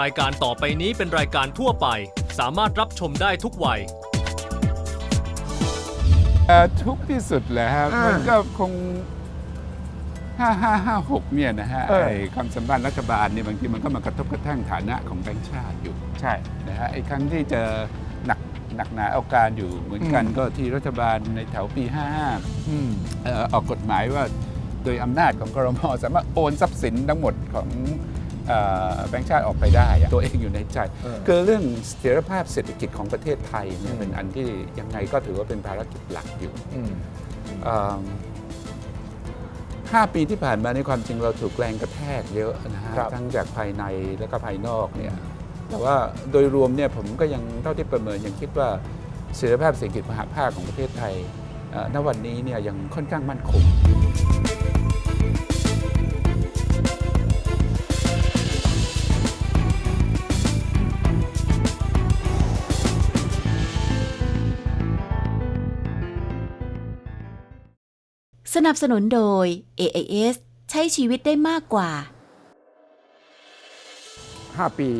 รายการต่อไปนี้เป็นรายการทั่วไป สามารถรับชมได้ทุกวัย เอ่อทุกข์ที่สุดแหละครับอ่ามัมันก็คง 5556 เนี่ยนะฮะเออ ไอ้ความสัมพันธ์รัฐบาลเนี่ยบางทีมันก็มากระทบกระทั่งฐานะของแบงค์ชาติอยู่ใช่ นะฮะไอ้ครั้งที่เจอหนักหนักหนาเอาการอยู่เหมือนกันอืม ก็ที่รัฐบาลในแถวปี 55อืม เอ่อออกกฎหมายว่าโดยอำนาจของกรมสามารถโอนทรัพย์สินทั้งหมดของเอ่อ แบงค์ชาติออกไปได้อะตัวเองอยู่ในใจเออคือเรื่องเสถียรภาพเศรษฐกิจของประเทศไทยเนี่ยอืมเป็นอันที่ยังไงก็ถือว่าเป็นภารกิจหลักอยู่อืมเอิ่มห้าปีที่ผ่านมาในความจริงเราถูกแรงกระแทกเยอะนะฮะครับทั้งจากภายในและก็ภายนอกเนี่ยแต่ว่าโดยรวมเนี่ยผมก็ยังเท่าที่ประเมินยังคิดว่าเสถียรภาพเศรษฐกิจมหาภาคของประเทศไทยเอ่อณวันนี้เนี่ยยังค่อนข้างมั่นคง สนับสนุนโดย AIS ใช้ชีวิตได้มากกว่า 5 ปี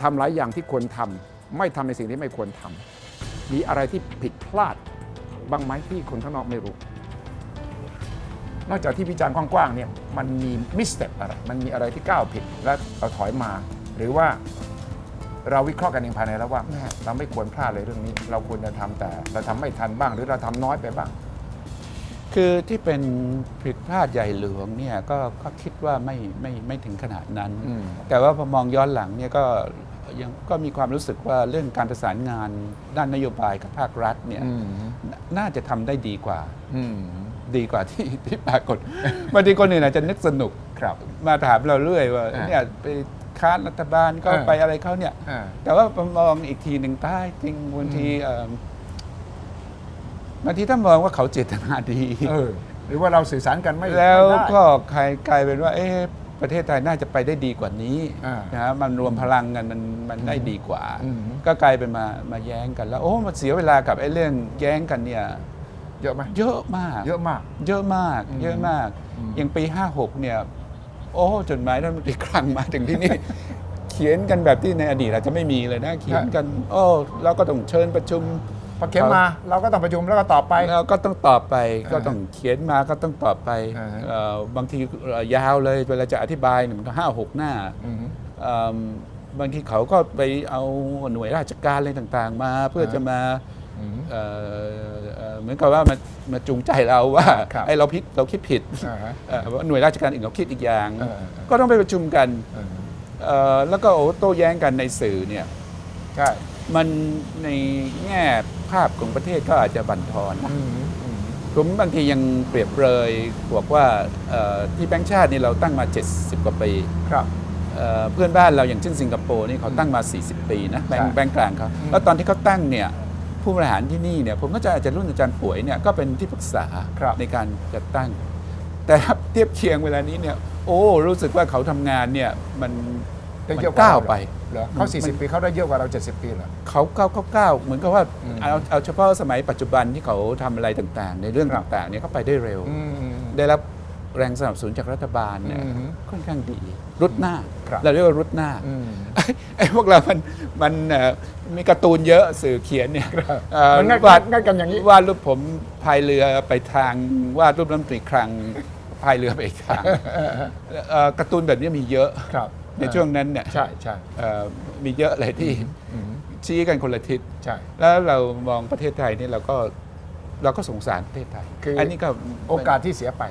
ทำหลายอย่างที่ควรทำไม่ทำในสิ่งที่ไม่ควรทำมีอะไรที่ผิดพลาดบ้างไหมที่คนข้างนอกไม่รู้ นอกจากที่วิจารณ์กว้างๆเนี่ยมันมีมิสเต p อะไร มันมีอะไรที่ก้าวผิดแล้วเราถอยมา หรือว่าเราวิเคราะห์กันเองภายในแล้วว่าแม่เราไม่ควรพลาดเลยเรื่องนี้ เราควรจะทำแต่ เราทำไม่ทันบ้าง หรือเราทำน้อยไปบ้าง คือที่เป็นผิดพลาดใหญ่หลวงเนี่ยก็ก็คิดว่าไม่ไม่ไม่ถึงขนาดนั้น อืม แต่ว่าพอมองย้อนหลังเนี่ยก็ยังก็มีความรู้สึกว่าเรื่องการประสานงานด้านนโยบายกับภาครัฐเนี่ยอืมน่าน่าจะทำได้ดีกว่า อืมดีกว่าที่ที่ปรากฏบางทีคนอื่นอาจจะนึกสนุก ครับ มาถามเราเรื่อยว่าอ่าเนี่ยไปค้านรัฐบาลก็อ่า ไปอะไรเขาเนี่ย อ่า แต่ว่าพอมองอีกทีหนึ่งใต้จริงบางทีเอิ่ม บางทีถ้ามองว่าเขาเจตนาดีเออหรือว่าเราสื่อสารกันไม่แล้วไม่ได้ก็ใครกลายเป็นว่า เอ๊ะประเทศไทยน่าจะไปได้ดีกว่านี้อ่านะฮะมันรวมพลังกันมันมันได้ดีกว่าอืมก็กลายเป็นมามาแย้งกันแล้ว โอ้มันเสียเวลากับไอ้เรื่องแย้งกันเนี่ยเยอะไหมเยอะมาก เยอะมาก เยอะมากอืมเยอะมากอืมอย่างปี 56 เนี่ย โอ้จดหมายรัฐมนตรีคลังมาถึงที่นี่ เขียนกันแบบที่ในอดีตอาจจะไม่มีเลยนะ เขียนกัน โอ้เราก็ต้องเชิญประชุม พอเข็มมาเราก็ต้องประชุมแล้วก็ตอบไปแล้วก็ต้องตอบไปอ่าก็ต้องเขียนมาก็ต้องตอบไปอ่าฮะเอ่อบางทีเอ่อยาวเลยเวลาจะอธิบายเนี่ยมันก็ห้าหกหน้าอืมเอิ่มบางทีเขาก็ไปเอาหน่วยราชการอะไรต่างๆ มาเพื่ออ่าจะมาอืมเอ่อเอ่อเหมือนกับว่ามามาจูงใจเราว่าครับไอ้เราผิดเราคิดผิดอ่าฮะเอ่อว่าหน่วยราชการอื่นเขาคิดอีกอย่าง เออเออเออ ก็ต้องไปประชุมกันเออเอ่อแล้วก็โอ้โต้แย้งกันในสื่อเนี่ย ใช่ มันในแง่ ภาพของประเทศก็อาจจะบั่นทอนนะอืมอืมผมบางทียังเปรียบเปรยบอกว่าเอ่อที่แบงก์ชาตินี่เราตั้งมา 70 กว่าปีครับเอ่อเพื่อนบ้านเราอย่างเช่นสิงคโปร์นี่เขาตั้งมา 40 ปีนะแบงใช่ก์แบงก์กลางเขาอืมแล้วตอนที่เขาตั้งเนี่ยผู้บริหารที่นี่เนี่ยผมก็จะอาจจะรุ่นอาจารย์ป่วยเนี่ยก็เป็นที่ปรึกษาครับในการจัดตั้ง แต่ถ้าเทียบเคียงเวลานี้เนี่ยโอ้รู้สึกว่าเขาทำงานเนี่ยมัน ได้มันเยอะกว่าก้าวเราเหรอไป เหรอเขามัน40 ปีเขาได้เยอะกว่าเรา 70 ปีเหรอ เขาก้าวเขาก้าวเหมือนกับว่าอืม เอาเอาเฉพาะสมัยปัจจุบันที่เขาทำอะไรต่างๆ ในเรื่องครับต่างๆเนี่ยเขาไปได้เร็ว อืม ได้รับแรงสนับสนุนจากรัฐบาลเนี่ยอืมค่อนข้างดี รุดหน้า ครับ เราเรียกว่ารุดหน้า อืม ไอ้ไอ้พวกเรา มัน มันเอ่อมีการ์ตูนเยอะสื่อเขียนเนี่ยเอ่อมันง่ายวาดง่ายกันอย่างนี้ วาดรูปผมพายเรือไปทางวาดรูปรัฐมนตรีคลังพายเรือไปอีกทางเอ่อการ์ตูนแบบนี้มีเยอะ ครับ ในช่วงนั้นเนี่ยใช่ใช่เอ่อมีเยอะเลยที่อืมชี้กันคนละทิศใช่แล้วเรามองประเทศไทยนี่เราก็เราก็สงสารประเทศไทยคืออัอันนี้ก็โอกาสที่เสียไป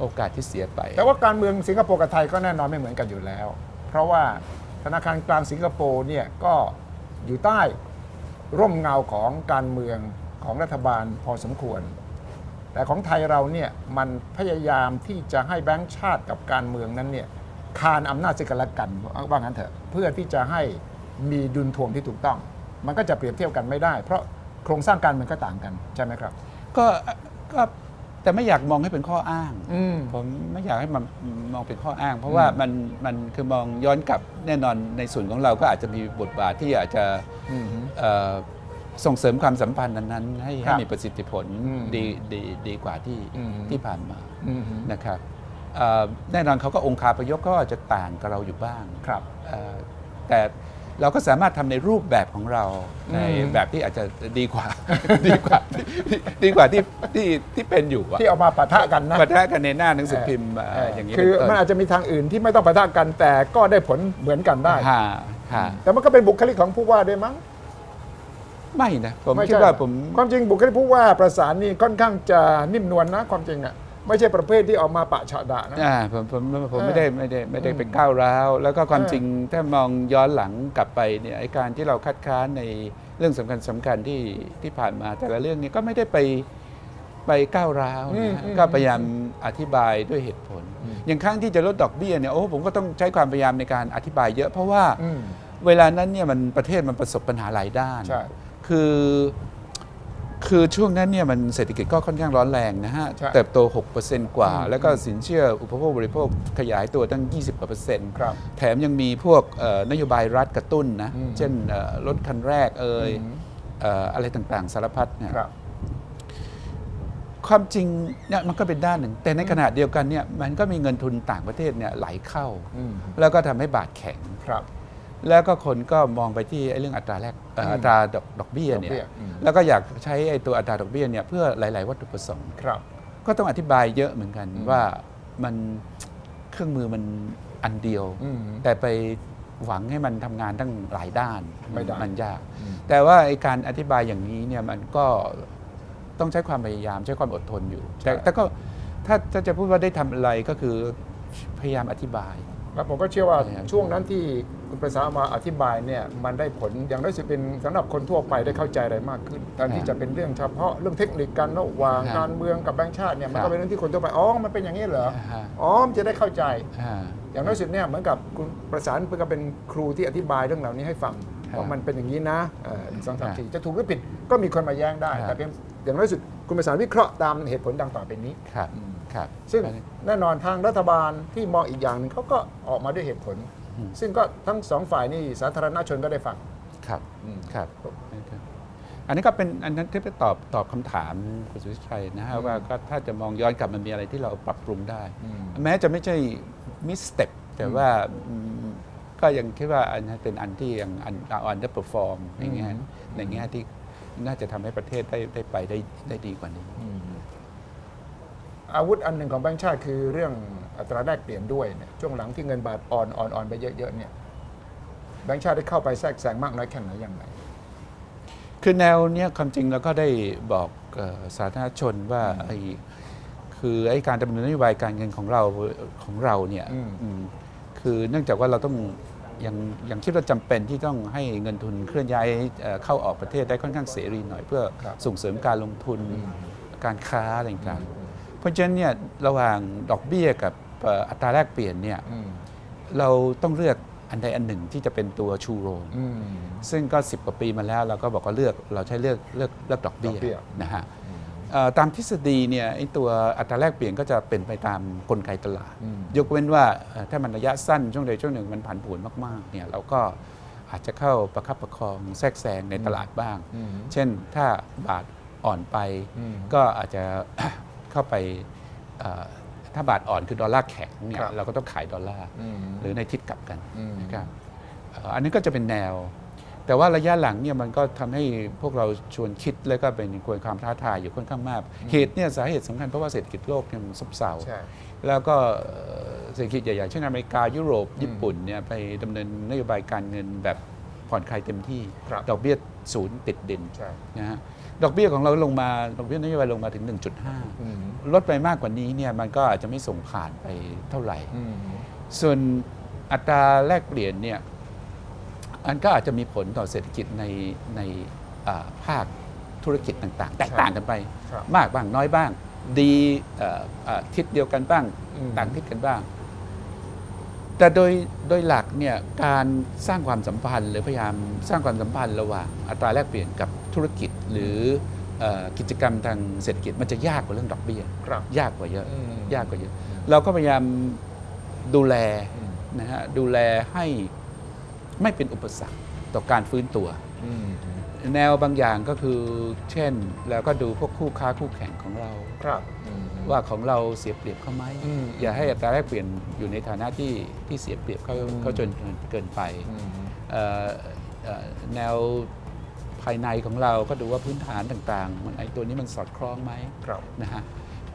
โอกาสที่เสียไป แต่ว่าการเมืองสิงคโปร์กับไทยก็แน่นอนไม่เหมือนกันอยู่แล้ว เพราะว่าธนาคารกลางสิงคโปร์เนี่ยก็อยู่ใต้ร่มเงาของการเมืองของรัฐบาลพอสมควร แต่ของไทยเราเนี่ยมันพยายามที่จะให้แบงก์ชาติกับการเมืองนั้นเนี่ย คานอำนาจซึ่งกันและกันว่างั้นเถอะ เพื่อที่จะให้มีดุลถ่วงที่ถูกต้อง มันก็จะเปรียบเทียบกันไม่ได้ เพราะโครงสร้างการเมืองก็ต่างกันใช่ไหมครับ ก็ก็แต่ไม่อยากมองให้เป็นข้ออ้าง อืม ผมไม่อยากให้มันมองเป็นข้ออ้าง เพราะว่ามันมันคือมองย้อนกลับแน่นอนในส่วนของเราก็อาจจะมีบทบาทที่อาจจะอืม เอ่อส่งเสริมความสัมพันธ์นั้นๆให้ครัให้บมีประสิทธิผลอืมดีดีดีกว่าที่อืม ที่ผ่านมาอืม นะครับเอ่อ แน่นอนเขาก็องค์คาพยพก็อาจจะต่างกับเราอยู่บ้างครับเอ่อแต่เราก็สามารถทำในรูปแบบของเราในอืมแบบที่อาจจะดีกว่า ดีกว่าที่ดีกว่าที่ที่ที่เป็นอยู่อะที่เอามาปะทะกันนะปะทะกันในหน้าหนังสือพิมพ์เอ่อเอออย่างนี้คือเป็นต้นมันอาจจะมีทางอื่นที่ไม่ต้องปะทะกันแต่ก็ได้ผลเหมือนกันได้ฮะฮะแต่มันก็เป็นบุคลิกของผู้ว่าด้วยมั้งไม่นะผมไม่คิดใช่ว่าผมความจริงบุคลิกผู้ว่าประสานนี่ค่อนข้างจะนิ่มนวลนะความจริงอะ ไม่ใช่ประเภทที่ออกมาปะฉะดะนะ อ่าผมผมผมเออไม่ได้ไม่ได้ไม่ได้อืมเป็นก้าวร้าว แล้วก็ความเออจริงถ้ามองย้อนหลังกลับไปเนี่ยไอการที่เราคัดค้านในเรื่องสำคัญสำคัญที่ที่ผ่านมา แต่ละเรื่องเนี้ก็ไม่ได้ไปไปก้าวร้าวอืมนะฮะอืมก็พยายามอธิบายด้วยเหตุผล อย่างครั้งที่จะลดดอกเบี้ยเนี่ยโอ้ผมก็ต้องใช้ความพยายามในการอธิบายเยอะเพราะว่าอืมเวลานั้นเนี่ยมันประเทศมันประสบปัญหาหลายด้าน ใช่ คือ คือช่วงนั้นเนี่ยมันเศรษฐกิจก็ค่อนข้างร้อนแรงนะฮะ ใช่เติบโต 6%กว่าอืมแล้วก็สินเชื่ออุปโภคบริโภคขยายตัวตั้ง 20กว่าเปอร์เซ็นต์ครับแถมยังมีพวกเอ่อนโยบายรัฐกระตุ้นนะ อืมเช่นเอ่อรถคันแรกเอ่ยอืม เอ่ออะไรต่างๆ สารพัดเนี่ย ครับ ความจริงเนี่ยมันก็เป็นด้านหนึ่ง แต่ในขณะเดียวกันเนี่ยมันก็มีเงินทุนต่างประเทศเนี่ยไหลเข้า อืม แล้วก็ทำให้บาทแข็ง ครับ แล้วก็คนก็มองไปที่ไอ้เรื่องอัตราแรกเอ่ออืมอัตราดอกดอกเบี้ยเนี่ดอกเบี้ยยอืม แล้วก็อยากใช้ไอ้ตัวอัตราดอกเบี้ยเนี่ยเพื่อหลาย ๆ วัตถุประสงค์ ครับ ก็ต้องอธิบายเยอะเหมือนกันอืม ว่ามันเครื่องมือมันอันเดียว อืม แต่ไปหวังให้มันทำงานตั้งหลายด้านไม่ได้มันยาก อืม แต่ว่าไอ้การอธิบายอย่างนี้เนี่ยมันก็ต้องใช้ความพยายามใช้ความอดทนอยู่ แต่ใช่แต่ก็ถ้าถ้าจะพูดว่าได้ทำอะไรก็คือพยายามอธิบาย แล้วผมก็เชื่อว่าพยายามช่วงนั้นที่คุณประสานมาอธิบายเนี่ยมันได้ผลอย่างน้อยสุดเป็นสำหรับคนทั่วไปได้เข้าใจอะไรมากขึ้นแทนที่จะเป็นเรื่องเฉพาะเรื่องเทคนิคการระหว่างการเมืองกับแบงค์ชาติเนี่ยมันก็เป็นเรื่องที่คนทั่วไปอ๋อมันเป็นอย่างนี้เหรออ่าฮะอ๋อมันจะได้เข้าใจอ่าอย่างน้อยสุดเนี่ยเหมือนกับคุณประสานเพื่อเป็นครูที่อธิบายเรื่องเหล่านี้ให้ฟังครับว่ามันเป็นอย่างนี้นะเอ่อสองสามครับสี่จะถูกหรือผิดก็มีคนมาแย้งได้ครับแต่เพียงอย่างน้อยสุดคุณประสานวิเคราะห์ตามเหตุผลดังต่อไปนี้ครับ ครับ ซึ่งแน่นอนทางรัฐบาลที่มองอีกอย่างหนึ่งเขาก็ออกมาด้วยเหตุผล อืม ซึ่งก็ทั้งสองฝ่ายนี่สาธารณชนก็ได้ฟัง ครับอืม ครับ อันนี้ก็เป็นอันนั้นที่ไปตอบตอบคำถามคุณสุวิชัยนะฮะอืมว่าก็ถ้าจะมองย้อนกลับมันมีอะไรที่เราปรับปรุงได้ อืม แม้จะไม่ใช่มิสเต็ปแต่ว่าอืมก็ยังคิดว่าอันนั้นเป็นอันที่ยังอันอันเดอร์เปอร์ฟอร์มในแง่อืมในแง่ที่น่าจะทำให้ประเทศได้ได้ไปได้ได้ดีกว่านี้ อาวุธอันหนึ่งของแบงค์ชาติคือเรื่องอัตราแลกเปลี่ยนด้วยเนี่ยช่วงหลังที่เงินบาทอ่อนอ่อนอ่อนไปเยอะๆเนี่ยแบงค์ชาติได้เข้าไปแทรกแซงมากน้อยแค่ไหนอย่างไรคือแนวเนี้ยความจริงเราก็ได้บอกเอ่อสาธารณชนว่าไอ้คือไอ้การดำเนินนโยบายการเงินของเราของเราเนี่ยอืมอืมคือเนื่องจากว่าเราต้องยังยังคิดว่าจำเป็นที่ต้องให้เงินทุนเคลื่อนย้ายเอ่อเข้าออกประเทศได้ค่อนข้างเสรีหน่อย เพื่อครับส่งเสริมการลงทุนอืมการค้าอะไรต่างๆ เพราะฉะนั้นเนี่ยระหว่างดอกเบี้ยกับเอ่ออัตราแลกเปลี่ยนเนี่ยอืมเราต้องเลือกอันใดอันหนึ่งที่จะเป็นตัวชูโรงอืมซึ่งก็ 10 กว่าปีมาแล้วเราก็บอกว่าเลือกเราใช้เลือกเลือกเลือกดอกเบี้ดอกเบี้ยนะฮะเอ่อตามทฤษฎีเนี่ยไอ้ตัวอัตราแลกเปลี่ยนก็จะเป็นไปตามกลไกตลาดอืมยกเว้นว่าเอ่อถ้ามันระยะสั้นช่วงใดช่วงหนึ่งมันผันผวนมากๆเนี่ยเราก็อาจจะเข้าประคับประคองแทรกแซงในตลาดบ้างอืมเช่นถ้าบาทอ่อนไปอืมก็อาจจะ เข้าไปเอ่อถ้าบาทอ่อนคือดอลลาร์แข็งเนี่คยรับเราก็ต้องขายดอลลาร์อืม หรือในทิศกลับกันอืม นะครับเอ่ออันนี้ก็จะเป็นแนว แต่ว่าระยะหลังเนี่ยมันก็ทำให้พวกเราชวนคิดแล้วก็เป็นกวนความท้าทายอยู่ค่อนข้างมาก เหตุเนี่ยสาเหตุสำคัญเพราะว่าเศรษฐกิจโลกเนี่ยมันซบเซา ใช่ แล้วก็เอ่อเศรษฐกิจใหญ่ๆเช่นอเมริกา ยุโรป ญี่ปุ่นเนี่ยไปดำเนินนโยบายการเงินแบบผ่อนคลายเต็มที่ ครับ ดอกเบี้ยศูนย์ติดดินใช่ นะฮะ ดอกเบี้ยของเราลงมาดอกเบี้ยนโยบายลงมาถึง1.5อืมลดไปมากกว่านี้เนี่ยมันก็อาจจะไม่ส่งผ่านไปเท่าไหร่ อืมส่วนอัตราแลกเปลี่ยนเนี่ยอันก็อาจจะมีผลต่อเศรษฐกิจในในอ่าภาคธุรกิจต่างๆ แตกต่างกันไป ครับ มากบ้างน้อยบ้าง ดีเอ่ออ่าทิศเดียวกันบ้าง อืม ต่างทิศกันบ้าง แต่โดยโดยหลักเนี่ยการสร้างความสัมพันธ์ หรือพยายามสร้างความสัมพันธ์ระหว่างอัตราแลกเปลี่ยนกับธุรกิจหรือเอ่อกิจกรรมทางเศรษฐกิจมันจะยากกว่าเรื่องดอกเบี้ยครับยากกว่าเยอะอืมยากกว่าเยอะ เราก็พยายามดูแลอืมนะฮะดูแลให้ไม่เป็นอุปสรรคต่อการฟื้นตัวอืมแนวบางอย่างก็คือเช่น แล้วก็ดูพวกคู่ค้าคู่แข่งของเราครับอืม ว่าของเราเสียเปรียบเขาไหมอืมอย่าให้อัตราแลกเปลี่ยนอยู่ในฐานะที่ที่เสียเปรียบเขาอืมเขาจนเกินไปอืมเอ่อเอ่อแนวภายในของเราก็ดูว่าพื้นฐานต่างๆ มันไอตัวนี้มันสอดคล้องไหมครับนะฮะ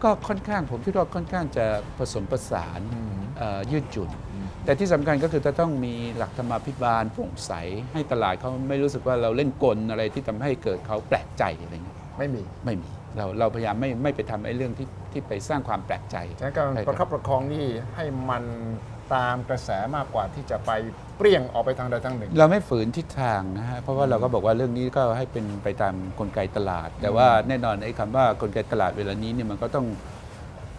ก็ค่อนข้างผมคิดว่าค่อนข้างจะผสมผสานเอ่อยืดหยุ่นแต่ที่สำคัญก็คือจะต้องมีหลักธรรมาภิบาลโปร่งใส ให้ตลาดเขาไม่รู้สึกว่าเราเล่นกลอะไรที่ทำให้เกิดเขาแปลกใจอะไรเงี้ยไม่มีไม่มี เราเราพยายามไม่ไม่ไปทำไอ้เรื่องที่ที่ไปสร้างความแปลกใจฉะนั้นการให้ประคับประคองนี่ให้มันตามกระแสมากกว่าที่จะไปเปรี้ยงออกไปทางใดทางหนึ่ง เราไม่ฝืนทิศทางนะฮะเพราะว่าเราก็บอกว่าเรื่องนี้ก็ให้เป็นไปตามกลไกตลาด แต่ว่าแน่นอนไอ้คำว่ากลไกตลาดเวลานี้เนี่ยมันก็ต้อง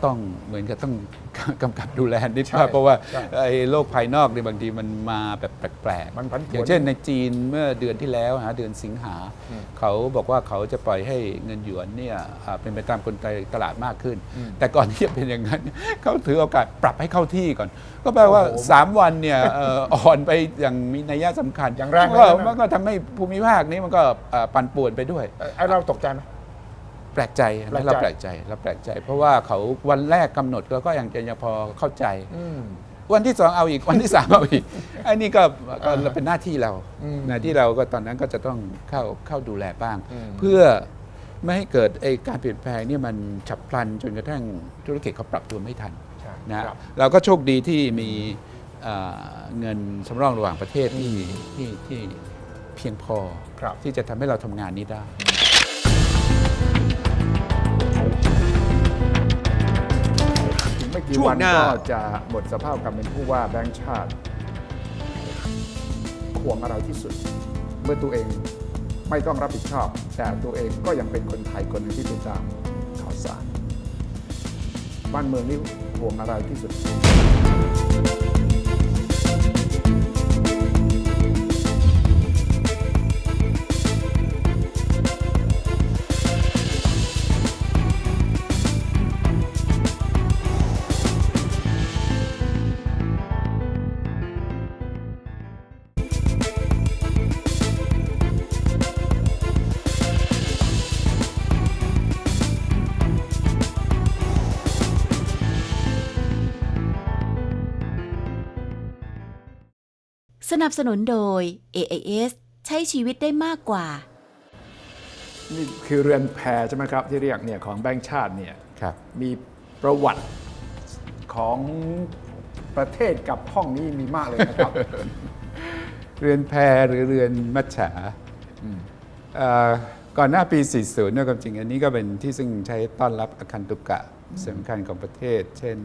ต้องเหมือนกับต้องกำกับดูแลนิดใช่ว่าเพราะว่าใช่ไอ้โลกภายนอกในยบางทีมันมาแบบแปลกๆมันผันผวนอย่างเช่นในจีนเมื่อเดือนที่แล้วฮะเดือนสิงหาอืมเขาบอกว่าเขาจะปล่อยให้เงินหยวนเนี่ยอ่าเป็นไปตามกลไกตลาดมากขึ้นอืมแต่ก่อนที่จะเป็นอย่างนั้น เขาถือโอกาสปรับให้เข้าที่ก่อน ก็แปลว่า โอ้โห3 วันเนี่ยเอ่ออ่อนไปอย่างมีนัยยะสำคัญอย่างแรงก็เลยนะมันก็ทำให้ภูมิภาคนี้มันก็อ่าปั่นป่วนไปด้วยเอ่อไอ้เราตกใจไหมแปลกใจแปลกใจเราแปลกใจเราแปลกใจ เพราะว่าเขาวันแรกกำหนดเราก็ยังจะยังพอเข้าใจอืมวันที่สองเอาอีกวันที่สามเอาอีกอันนี้ก็ก็อ่าเป็นหน้าที่เราอืมหน้าที่เราก็ตอนนั้นก็จะต้องเข้าเข้าดูแลบ้างอืมเพื่อไม่ให้เกิดไอ้การเปลี่ยนแปลงเนี่ยมันฉับพลันจนกระทั่งธุรกิจเขาปรับตัวไม่ทันใช่นะครับเราก็โชคดีที่มีเอ่อเงินสำรองระหว่างประเทศที่ที่ที่เพียงพอครับที่จะทำให้เราทำงานนี้ได้ ไม่กี่ช่ววังนหน้า ก็จะหมดสภาพการเป็นผู้ว่าแบงค์ชาติห่วงอะไรที่สุด เมื่อตัวเองไม่ต้องรับผิดชอบ แต่ตัวเองก็ยังเป็นคนไทยคนหนึ่งที่ติดตามข่าวสาร บ้านเมืองนี่ห่วงอะไรที่สุด นับสนุนโดย AIS ใช้ชีวิตได้มากกว่า นี่คือเรือนแพใช่ไหมครับ ที่เรียกเนี่ยของแบงค์ชาติเนี่ยครับ มีประวัติของประเทศกับห้องนี้มีมากเลยนะครับ เรือนแพหรือเรือนมัจฉาเอ่อก่อนหน้าปี 40เนี่ยความจริงอันนี้ก็เป็นที่ซึ่งใช้ต้อนรับอาคันตุกะสำคัญของประเทศ เช่น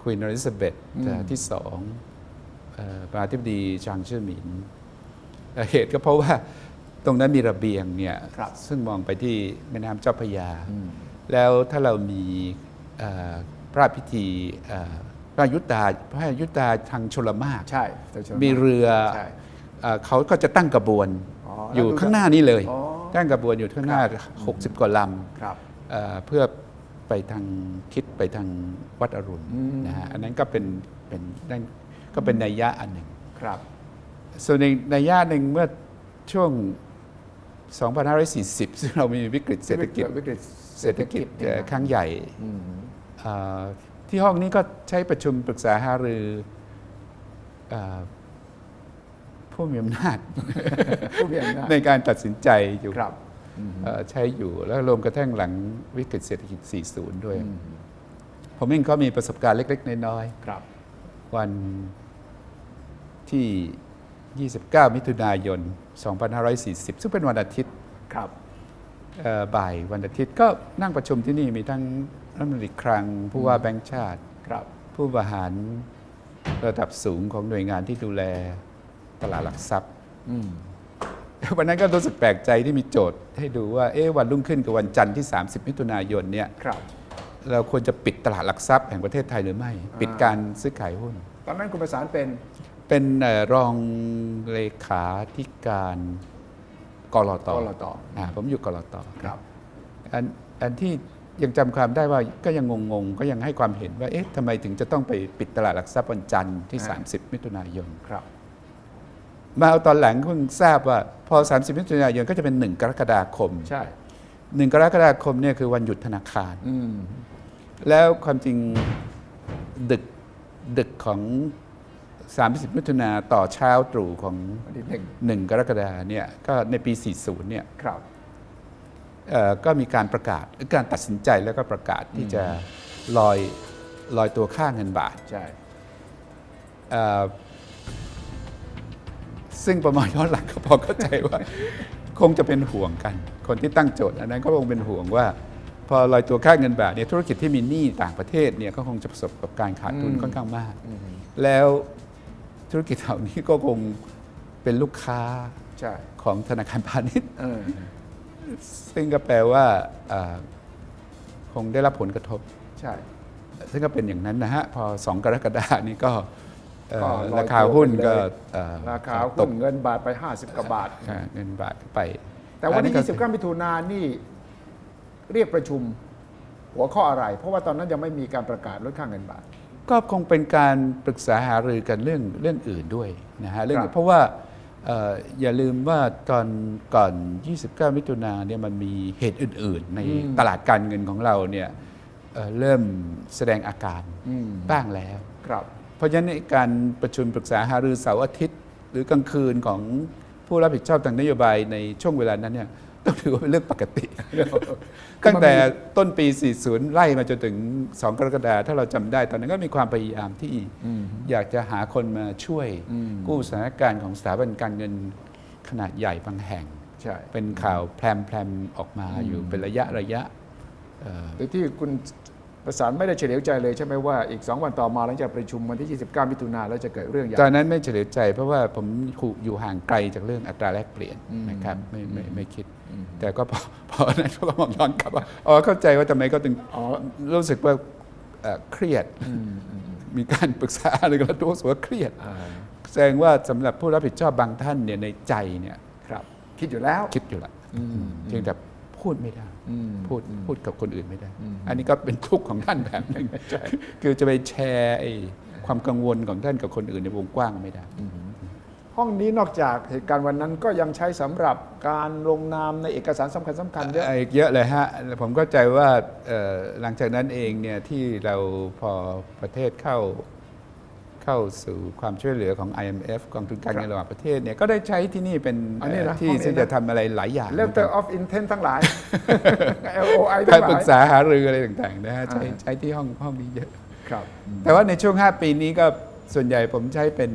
ควีนอลิซาเบธที่สองเอ่อ ประธานาธิบดีจางเชื่อหมินเอ่อเหตุก็เพราะว่าตรงนั้นมีระเบียงเนี่ยครับซึ่งมองไปที่แม่น้ำเจ้าพระยา แล้วถ้าเรามีเอ่อพระราชพิธีเอ่อพระยุตตาพระยุตตาทางชลมากใช่แต่ชนมีเรือใช่เอ่อเขาก็จะตั้งกระบวนอ๋ออยู่แล้วดูข้างหน้านี้เลยอ๋อตั้งกระบวนอยู่ข้างหน้า 60 กว่าลครับำเอ่อเพื่อไปทางคิดไปทางวัดอรุณอืมนะฮะอันนั้นก็เป็นเป็นนั่น ก็เป็นนัยยะอันหนึ่ง ครับ ส่วนในนัยยะหนึ่งเมื่อช่วง 2540 ซึ่งเรามีวิกฤตเศรษฐกิจวิกฤตเศรษฐกิจเอ่อครั้งใหญ่อืมเอ่อที่ห้องนี้ก็ใช้ประชุมปรึกษาหารือเอ่อผู้มีอำนาจผู้มีอำนาจในการตัดสินใจอยู่ครับเอ่อใช้อยู่แล้วรวมกระทั่งหลังวิกฤตเศรษฐกิจ 40 ด้วย ผมเองก็มีประสบการณ์เล็ก ๆ น้อยครับๆวัน ที่ 29 มิถุนายน 2540 ซึ่งเป็นวันอาทิตย์ครับเอ่อบ่ายวันอาทิตย์ก็นั่งประชุมที่นี่มีทั้งรัฐมนตรีคลังผู้ว่าแบงก์ชาติครับผู้บริหารระดับสูงของหน่วยงานที่ดูแลตลาดหลักทรัพย์อืมวันนั้นก็รู้สึกแปลกใจที่มีโจทย์ให้ดูว่าเอ๊ะวันรุ่งขึ้นกับวันจันทร์ที่ 30 มิถุนายนเนี่ยครับเราควรจะปิดตลาดหลักทรัพย์แห่งประเทศไทยหรือไม่ ปิดการซื้อขายหุ้น ตอนนั้นคุณประสานเป็น เป็นเอ่อรองเลขาธิการกรตกลตอ่าผมอยู่กรตครับอันอันที่ยังจำความได้ว่าก็ยังงงๆ ก็ยังให้ความเห็นว่าเอ๊ะทำไมถึงจะต้องไปปิดตลาดหลักทรัพย์วันจันทร์ที่อ่า30 มิถุนายนครับ มาเอาตอนหลังเพิ่งทราบว่าพอ 30 มิถุนายนก็จะเป็น 1 กรกฎาคม ใช่ 1 กรกฎาคมเนี่ยคือวันหยุดธนาคารอืมแล้วความจริงดึกดึกของ 30 มิถุนาต่อเช้าตรู่ของ วันที่หนึ่ง1 กรกฎาเนี่ยก็ในปี 40เนี่ยครับ เอ่อก็มีการประกาศการตัดสินใจแล้วก็ประกาศที่จะลอยลอยตัวค่าเงินบาท ใช่ เอ่อซึ่งประมาณย้อนหลังก็พอเข้าใจว่า คงจะเป็นห่วงกัน คนที่ตั้งโจทย์อันนั้นก็คงเป็นห่วงว่า พอลอยตัวค่าเงินบาทเนี่ยธุรกิจที่มีหนี้ต่างประเทศเนี่ยก็คงจะประสบกับการขาดทุนอืมค่อนข้างมาก แล้ว ธุรกิจเหล่านี้ก็คงเป็นลูกค้าใช่ของธนาคารพาณิชย์ เออซึ่งก็แปลว่าเอ่อคงได้รับผลกระทบ ใช่ ซึ่งก็เป็นอย่างนั้นนะฮะ พอ 2 กรกฎานี่ก็เอ่อก็ลอยตัวราคาหุ้นก็ไปเลย เอ่อราคาตหุ้กนเงินบาทไป 50กว่าบาท ค่าเงินบาทไปแต่วันที่อัก็29มิถุนายนนี่เรียกประชุมหัวข้ออะไร เพราะว่าตอนนั้นยังไม่มีการประกาศลดค่าเงินบาท ก็คงเป็นการปรึกษาหารือกันเรื่องเรื่องอื่นด้วยนะฮะเรื่องครับเพราะว่าเอ่ออย่าลืมว่าตอนก่อน 29 มิถุนาเนี่ยมันมีเหตุอื่น ๆ ในตลาดการเงินของเราเนี่ยเอ่อเริ่มแสดงอาการอืมบ้างแล้วครับเพราะฉะนั้นในการประชุมปรึกษาหารือเสาร์อาทิตย์ หรือกลางคืนของผู้รับผิดชอบทางนโยบายในช่วงเวลานั้นเนี่ย ต้องถือว่าเป็นเรื่องปกติ ตั้งแต่ต้นปี 40 ไล่มาจนถึง 2 กรกฎาคมถ้าเราจำได้ ตอนนั้นก็มีความพยายามที่อยากจะหาคนมาช่วยอืมกู้สถานการณ์ของสถาบันการเงินขนาดใหญ่บางแห่งใช่เป็นข่าวแพรมๆออกมาอยู่เป็นระยะระยะเอ่อโดยที่คุณ ประสานไม่ได้เฉลียวใจเลยใช่ไหมว่าอีก 2 วันต่อมาหลังจากประชุมวันที่ 29 มิถุนายนแล้วจะเกิดเรื่องใหญ่ตอนนั้นไม่เฉลียวใจ เพราะว่าผมอยู่ห่างไกลจากเรื่องอัตราแลกเปลี่ยนนะครับไม่ไม่ไม่คิด แต่ก็พอพอนั้นก็มองย้อนกลับว่าอ๋อเข้าใจว่าทำไมเขาถึงอ๋อรู้สึกว่าเอ่อเครียด มีการปรึกษาอะไรกันแล้วรู้สึกว่าเครียดอ่าแสดงว่าสำหรับผู้รับผิดชอบบางท่านเนี่ยในใจเนี่ยครับคิดอยู่แล้วคิดอยู่ละเพียงแต่ พูดไม่ได้อืมพูดพูดกับคนอื่นไม่ได้ อันนี้ก็เป็นทุกข์ของท่านแบบหนึ่งคือจะไปแชร์ไอ้ความกังวลของท่านกับคนอื่นในวงกว้างไม่ได้ ห้องนี้นอกจากเหตุการณ์วันนั้นก็ยังใช้สำหรับการลงนามในเอกสารสำคัญสำคัญเยอะอีกเยอะเลยฮะ ผมเข้าใจว่าเอ่อหลังจากนั้นเองเนี่ยที่เราพอประเทศเข้า เข้าสู่ความช่วยเหลือของ IMF กองทุนการเงินระหว่างประเทศเนี่ยก็ได้ใช้ที่นี่เป็นอันนี้นะที่ห้องนี้นะซึ่งจะทำอะไรหลายอย่าง letter of intent ทั้งหลาย LOI กาทั้รงหปรึลากยษาหารืออะไรต่างๆนะฮะใช้อ่าใช้ที่ห้องห้องนี้เยอะครับแต่ว่าในช่วง 5 ปีนี้ก็ ส่วนใหญ่ผมใช้เป็น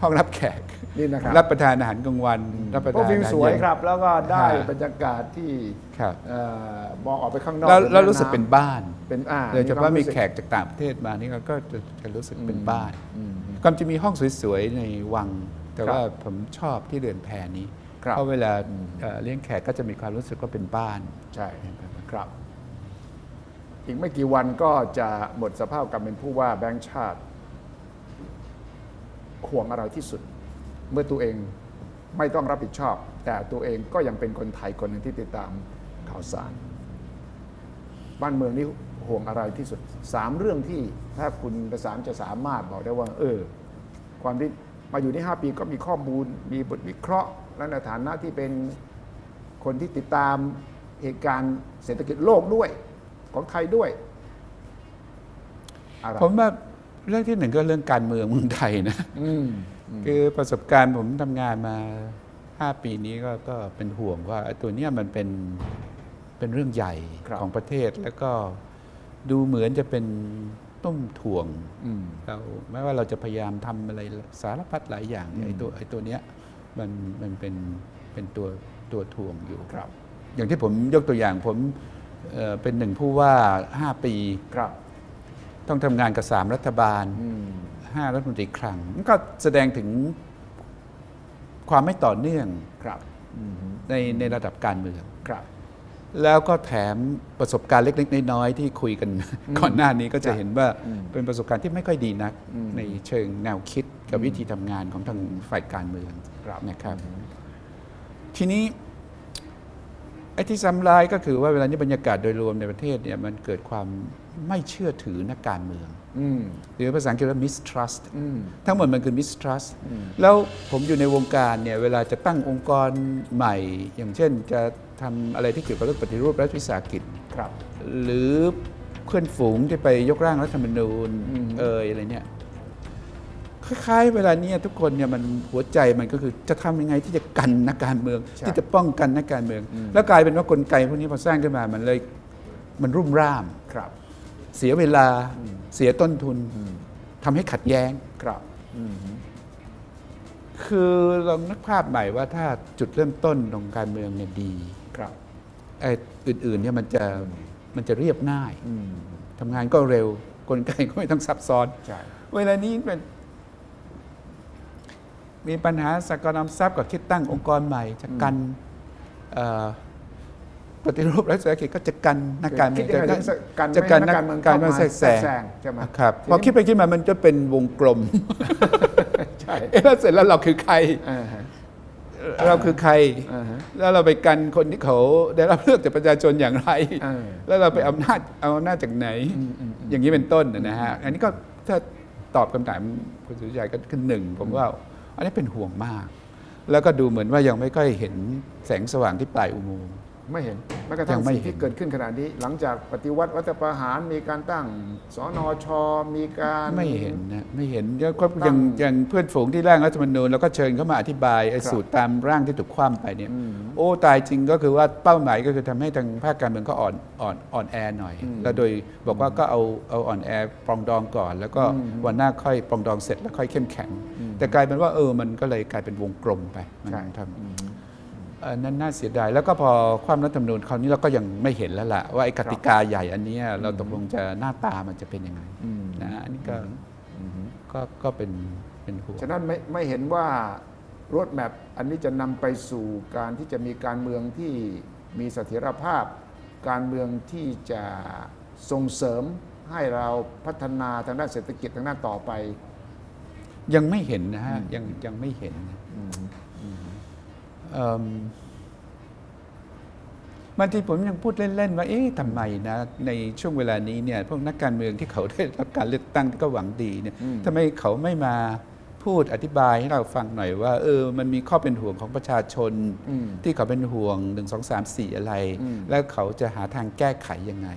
ห้องรับแขกนี่นะครับ รับประทานอาหารกลางวันรับประเพราะทานวิวอาหารสวยเย็นครับ แล้วก็ได้ฮะบรรยากาศที่ครับ เอ่อมองออกไปข้างนอกแล้วเห็นแล้วแม่รู้สึกำเป็นบ้าน เป็นอ่าโดยเฉพาะมีควแขกจากต่างประเทศมานี่ก็จะจะรู้สึกเป็นอืมบ้านอืม ความจะมีห้องสวยๆในวัง แต่ครับว่าผมชอบที่เรือนแพนี้ ครับ เพราะเวลาอืมเอ่อเลี้ยงแขกก็จะมีความรู้สึกว่าเป็นบ้าน ใช่ครับ อีกไม่กี่วันก็จะหมดสภาพการเป็นผู้ว่าแบงค์ชาติ ห่วงอะไรที่สุด เมื่อตัวเองไม่ต้องรับผิดชอบ แต่ตัวเองก็ยังเป็นคนไทยคนหนึ่งที่ติดตามข่าวสาร บ้านเมืองนี้ห่วงอะไรที่สุดสามเรื่องที่ถ้าคุณประสานจะสามารถบอกได้ว่า เออ ความที่มาอยู่นี่ห้าปีก็มีข้อมูล มีบทวิเคราะห์ และในฐานะที่เป็นคนที่ติดตามเหตุการณ์เศรษฐกิจโลกด้วยของไทยด้วย ผมว่า เรื่องที่หนึ่งก็เรื่องการเมืองเมืองไทยนะอืมคือประสบการณ์ผมทำงานมา5ปีนี้ก็ก็เป็นห่วงว่าไอ้ตัวเนี้ยมันเป็นเป็นเรื่องใหญ่ครับของประเทศแล้วก็ดูเหมือนจะเป็นต้มถ่วงอืมเราแม้ว่าเราจะพยายามทำอะไรสารพัดหลายอย่างเนี่ยไอ้ตัวไอ้ตัวเนี้ยมันมันเป็นเป็นตัวตัวถ่วงอยู่ครับ อย่างที่ผมยกตัวอย่างผมเอ่อเป็นหนึ่งผู้ว่า 5 ปีครับ ต้องทำงานกับสามรัฐบาลอืมห้ารัฐมนตรีครั้งมันก็แสดงถึงความไม่ต่อเนื่องครับอืมในในระดับการเมืองครับแล้วก็แถมประสบการณ์เล็กๆน้อยๆที่คุยกันก่อนหน้านี้ก็จะเห็นว่าอืมเป็นประสบการณ์ที่ไม่ค่อยดีนักอืมในเชิงแนวคิดกับวิธีทำงานของทางฝ่ายการเมืองครับนะครับ ทีนี้ไอ้ที่ซ้ำร้ายก็คือว่าเวลานี้บรรยากาศโดยรวมในประเทศเนี่ยมันเกิดความ ไม่เชื่อถือนักการเมืองอืมหรือภาษาอังกฤษว่า mistrust อืมทั้งหมดมันคือ mistrust แล้วผมอยู่ในวงการเนี่ยเวลาจะตั้งองค์กรใหม่ อย่างเช่นจะทำอะไรที่เกี่ยวกับเรื่องปฏิรูปรัฐวิสาหกิจครับหรือเพื่อนฝูงที่ไปยกร่างรัฐธรรมนูญอืมเอยอะไรเนี่ยคล้ายๆ เวลาเนี้ทุกคนเนี่ยมันหัวใจมันก็คือจะทำยังไงที่จะกันนักการเมืองใช่ที่จะป้องกันนักการเมืองอืมแล้วกลายเป็นว่ากลไกพวกนี้พอสร้างขึ้นมามันเลยมันรุ่มร่ามครับ เสียเวลาเสียต้นทุนอืมทำให้ขัดแย้งครับอืมคือลองนึกภาพใหม่ว่าถ้าจุดเริ่มต้นของการเมืองเนี่ยดีครับไอ้อื่นๆเนี่ยมันจะมันจะเรียบง่ายอืมทำงานก็เร็วกลไกก็ไม่ต้องซับซ้อนใช่เวลานี้เป็นมีปัญหาสกรนำทรัพย์กับคิดตั้งองค์กรใหม่จะกันเอ่อ ปฏิรูปรัฐวิสาหกิจก็จะกันนักการเมืองคิดยังไงถึงกันจะไม่กันให้นักการเมืองการเมืองเข้าแทมารกแซแทรกแซงงใช่ไหมครับทีนี้พอคิดไปคิดมามันจะเป็นวงกลมใช่เอ๊ะแล้วเสร็จแล้วเราคือใครอ่าฮะเราคือใครอ่าฮะแล้วเราไปกันคนที่เขาได้รับเลือกจากประชาชนอย่างไรเออแล้วเราไปอำนาจเอาอำนาจจากไหนอืมอืมอืมอย่างนี้เป็นต้นนะฮะ อันนี้ก็ถ้าตอบคำถามคุณสุริชัยก็คือหนึ่งผมว่า อันนี้เป็นห่วงมาก แล้วก็ดูเหมือนว่ายังไม่ค่อยเห็นแสงสว่างที่ปลายอุโมงค์ ไม่เห็นแม้กระทั่ยังงไม่สิ่งเห็น ที่เกิดขึ้นขณะนี้ หลังจากปฏิวัติรัฐประหารมีการตั้งสนชมีการ ไม่เห็นนะไม่เห็นแล้วก็ตั้ยังงอย่างเพื่อนฝูงที่ร่างรัฐธรรมนูญแล้วก็เชิญเข้ามาอธิบายไอ้ครับสูตรตามร่างที่ถูกคว่ำไปเนี่ยอืมโอ้ตายจริงก็คือว่าเป้าหมายก็คือทำให้ทางภาคการเมืองก็อ่อนอ่อนอ่อนแอหน่อย อืมแล้วโดยบอกว่าก็เอาเอาอ่อนแอปรองดองก่อน แล้วก็อืมวันหน้าค่อยปรองดองเสร็จแล้วค่อยเข้มแข็ง อืมแต่กลายเป็นว่าเออมันก็เลยกลายเป็นวงกลมไปมันใช่ ทำอืมเอ่อ นั่นน่าเสียดาย แล้วก็พอความรัฐธรรมนูญคราวนี้เราก็ยังไม่เห็นแล้วล่ะ ว่าไอ้กติกาใหญ่อันเนี้ยเราตกลงจะหน้าตามันจะเป็นยังไงอืมนะอันนี้ก็อืมก็ก็เป็นเป็นห่วงฉะนั้นไม่ไม่เห็นว่ารถแมพอันนี้จะนำไปสู่การที่จะมีการเมืองที่มีเสถียรภาพ การเมืองที่จะส่งเสริมให้เราพัฒนาทางด้านเศรษฐกิจทางด้านต่อไป ยังไม่เห็นนะฮะยังยังไม่เห็นนะเอิ่ม บางทีผมยังพูดเล่น ๆ ว่า เอ๊ะทำไมนะ ในช่วงเวลานี้เนี่ย พวกนักการเมืองที่เขาได้รับการเลือกตั้งที่ก็หวังดีเนี่ยอืมทำไมเขาไม่มาพูดอธิบายให้เราฟังหน่อยว่า เออ มันมีข้อเป็นห่วงของประชาชนอืมที่เขาเป็นห่วง 1 2 3 4 อะไรอืมแล้วเขาจะหาทางแก้ไขยังไง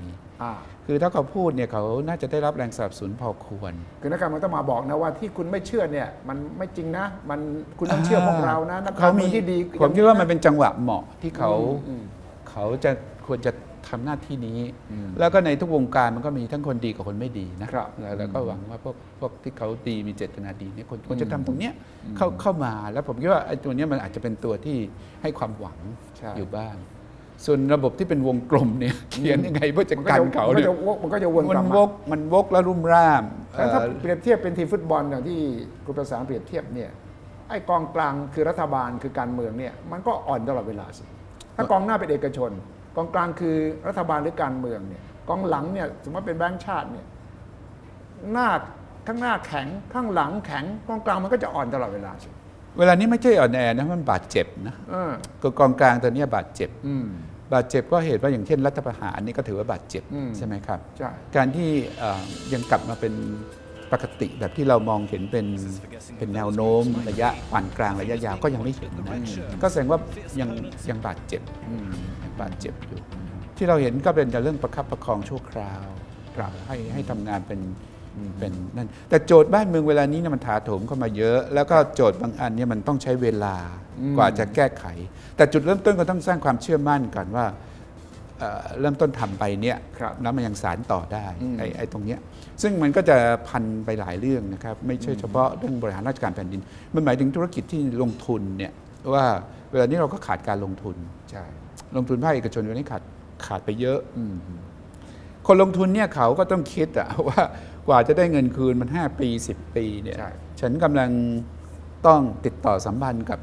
อ่า คือถ้าเขาพูดเนี่ยเขาน่าจะได้รับแรงสนับสนุนพอควร คือนักการเมืองต้องมาบอกนะว่าที่คุณไม่เชื่อเนี่ยมันไม่จริงนะ มันคุณต้องเชื่อพวกเรานะนักการเมืองที่ดีผมคิดว่ามันเป็นจังหวะเหมาะที่เขาอืมเขาจะควรจะทำหน้าที่นี้อืมแล้วก็ในทุกวงการมันก็มีทั้งคนดีกับคนไม่ดีนะครับแล้วแล้วก็หวังว่าพวกพวกที่เขาดีมีเจตนาดีเนี่ยคนควรจะทำตรงเนี้ยเข้าเข้ามาแล้วผมคิดว่าไอ้ตัวเนี้ยมันอาจจะเป็นตัวที่ให้ความหวังใช่อยู่บ้าง ส่วนระบบที่เป็นวงกลมเนี่ยเขียนยังไงเพื่อจะมันกันจะเขามันเนี่ยก็จะวกมันก็จะวนมักลันบวมากมันวกแล้วรุ่มร่ามแล้วถ้าเอ่อเปรียบเทียบเป็นทีมฟุตบอลอย่างที่คุณประสานเปรียบเทียบเนี่ยไอ้กองกลางคือรัฐบาลคือการเมืองเนี่ยมันก็อ่อนตลอดเวลาสิถ้ากองหน้าเป็นเอกชน กองกลางคือรัฐบาลหรือการเมืองเนี่ยกองหลังเนี่ยสมมติเป็นแบงค์ชาติเนี่ยหน้าข้างหน้าแข็งข้างหลังแข็งกองกลางมันก็จะอ่อนตลอดเวลาสิเวลานี้ไม่ใช่อ่อนแอนะมันบาดเจ็บนะเออก็กองกลางตัวเนี้ยบาดเจ็บอืม บาดเจ็บก็เหตุว่าอย่างเช่นรัฐประหารนี่ก็ถือว่าบาดเจ็บอืมใช่ไหมครับใช่การที่เอ่อยังกลับมาเป็นปกติแบบที่เรามองเห็นเป็นเป็นแนวโน้มระยะปานกลางระยะยาวก็ยังไม่เห็นนะก็แสดงว่ายังยังบาดเจ็บอืมยังบาดเจ็บอยู่ ที่เราเห็นก็เป็นแต่เรื่องประคับประคองชั่วคราวครับให้ให้ทำงานเป็น เป็นนั่นแต่โจทย์บ้านเมืองเวลานี้เนี่ยมันถาโถมเข้ามาเยอะ แล้วก็โจทย์บางอันเนี่ยมันต้องใช้เวลาอืมกว่าจะแก้ไข แต่จุดเริ่มต้นก็ต้องสร้างความเชื่อมั่นก่อนว่าเอ่อเริ่มต้นทำไปเนี่ยครับแล้วมันยังสารต่อได้อืม ไอ้ไอ้ตรงเนี้ยซึ่งมันก็จะพันไปหลายเรื่องนะครับ ไม่ใช่เฉพาะเรื่องบริหารราชการแผ่นดิน มันหมายถึงธุรกิจที่ลงทุนเนี่ยว่าเวลานี้เราก็ขาดการลงทุน ใช่ ลงทุนภาคเอกชนวันนี้ขาดขาดไปเยอะอืมคนลงทุนเนี่ยเขาก็ต้องคิดอะ ว่า กว่าจะได้เงินคืนมัน 5 ปี 10 ปีเนี่ยใช่ ฉันกำลังต้องติดต่อสัมพันธ์กับ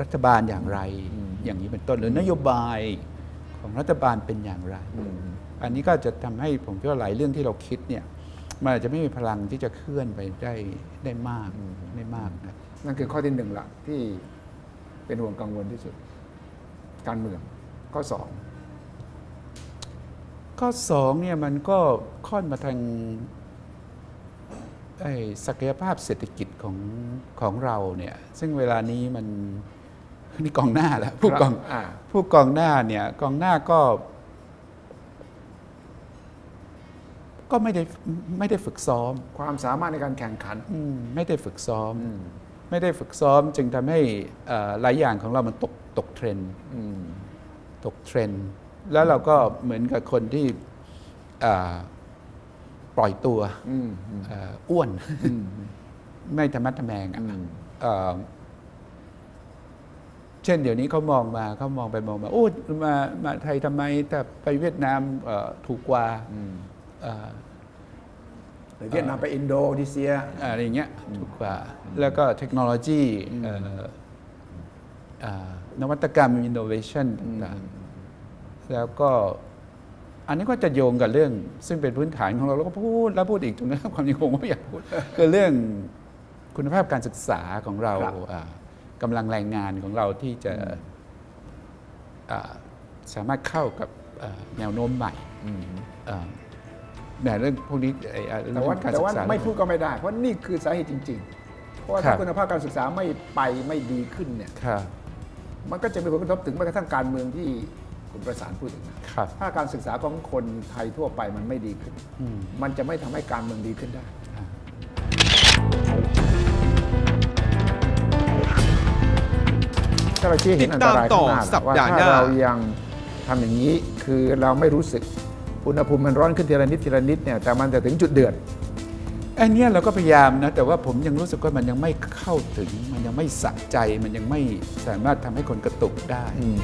รัฐบาลอย่างไรอย่างนี้เป็นต้นหรือนโยบายของรัฐบาลเป็นอย่างไร อืม อันนี้ก็จะทำให้ผมคิดว่าหลายเรื่องที่เราคิดเนี่ยมันอาจจะไม่มีพลังที่จะเคลื่อนไปได้ได้มากได้มากนะนั่นคือข้อที่หนึ่งละที่เป็นห่วงกังวลที่สุด การเมืองข้อสอง ข้อสองเนี่ยมันก็ค่อนมาทางไอ้ศักยภาพเศรษฐกิจของของเราเนี่ยซึ่งเวลานี้มันนี่กองหน้าแล้วผู้กองอ่าผู้กองหน้าเนี่ยกองหน้าก็ ก็ไม่ได้ไม่ได้ฝึกซ้อม ความสามารถในการแข่งขันอืมไม่ได้ฝึกซ้อม ไม่ได้ฝึกซ้อม จึงทำให้เอ่อหลายอย่างของเรามันตกตกเทรนด์ตกเทรนด์ แล้วเราก็เหมือนกับคนที่อ่าปล่อยตัวเอ่ออ้วน ไม่ธรรมะทแมงอะเอ่อเช่นเดี๋ยวนี้เขามองมาเขามองไปมองมาโอ้มามาไทยทำไมแต่ไปเวียดนามเอ่อถูกกว่าเอ่อไปเวียดนามไปอินโดนีเซียอะไรอย่างเงี้ยถูกกว่า แล้วก็เทคโนโลยีเอ่อเอ่อนวัตกรรมอินโนเวชันต่างๆ แล้วก็อันนี้ก็จะโยงกับเรื่อง ซึ่งเป็นพื้นฐานของเราแล้วก็พูดแล้วพูดอีกตรงนั้นความจริงผมก็ไม่อยากพูดคือเรื่องคุณภาพการศึกษาของเราครับอ่ากำลังแรงงานของเราที่จะอ่าสามารถเข้ากับอ่าแนวโน้มใหม่อ่าเนี่ยเรื่องพวกนี้ไอ้อ่าแต่ว่าเรื่องการแต่ศึว่ากษาไม่พูดก็ไม่ได้ เพราะนี่คือสาเหตุจริง ๆ เพราะว่าครัถ้าบคุณภาพการศึกษาไม่ไปไม่ดีขึ้นเนี่ยครับมันก็จะมีผลกระทบถึงแม้กระทั่งการเมืองที่ คุณประสานพูดถึงนะครับ ถ้าการศึกษาของคนไทยทั่วไปมันไม่ดีขึ้นมันจะไม่ทำให้การเมืองดีขึ้นได้ ถ้าเราชี้เห็นอันตรายข้างหน้าติดตามต่อสัปว่าดาห์ถ้าหน้า เรายังทำอย่างนี้คือเราไม่รู้สึกอุณหภูมิมันร้อนขึ้นทีละนิดทีละนิดเนี่ยแต่มันจะถึงจุดเดือด อันเนี้ยเราก็พยายามนะ แต่ว่าผมยังรู้สึกว่ามันยังไม่เข้าถึง มันยังไม่สะใจ มันยังไม่สามารถทำให้คนกระตุกได้ อืม